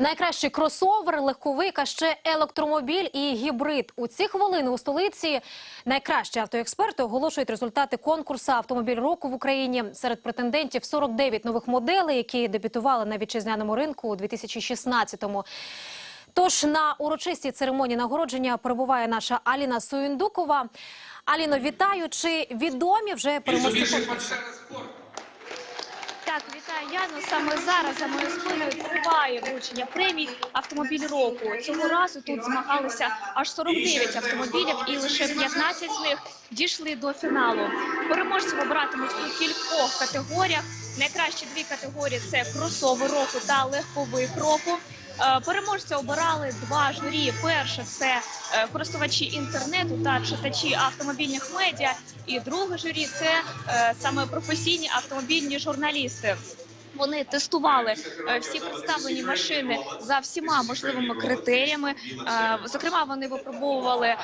Найкращий кросовер, легковик, а ще електромобіль і гібрид. У ці хвилини у столиці найкращі автоексперти оголошують результати конкурсу автомобіль року в Україні. Серед претендентів 49 нових моделей, які дебютували на вітчизняному ринку у 2016-му. Тож на урочистій церемонії нагородження перебуває наша Аліна Суєндукова. Аліно, вітаю! Чи відомі вже переможці конкурсу? Так, вітаю Яну. Саме зараз за моєю спиною триває вручення премій автомобіль року. Цього разу тут змагалися аж 49 автомобілів, і лише 15 з них дійшли до фіналу. Переможців обиратимуть у кількох категоріях. Найкращі дві категорії це кросовер року та легковик року. Е, Переможця обирали два журі. Перше це е, користувачі інтернету та читачі автомобільних медіа. І друге журі це е, саме професійні автомобільні журналісти. Вони тестували е, всі представлені машини за всіма можливими критеріями. Е, Зокрема, вони випробовували е,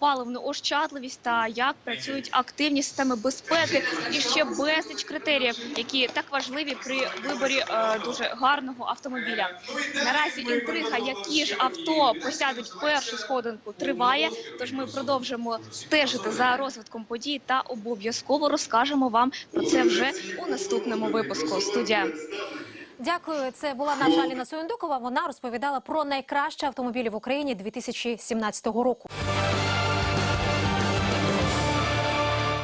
паливну ощадливість та як працюють активні системи безпеки і ще безліч критеріїв, які так важливі при виборі дуже гарного автомобіля. Наразі інтрига, які ж авто посядуть в першу сходинку, триває. Тож ми продовжимо стежити за розвитком подій та обов'язково розкажемо вам про це вже у наступному випуску. Студія. Дякую. Це була наша Аліна Суєндукова. Вона розповідала про найкращі автомобілі в Україні 2017 року.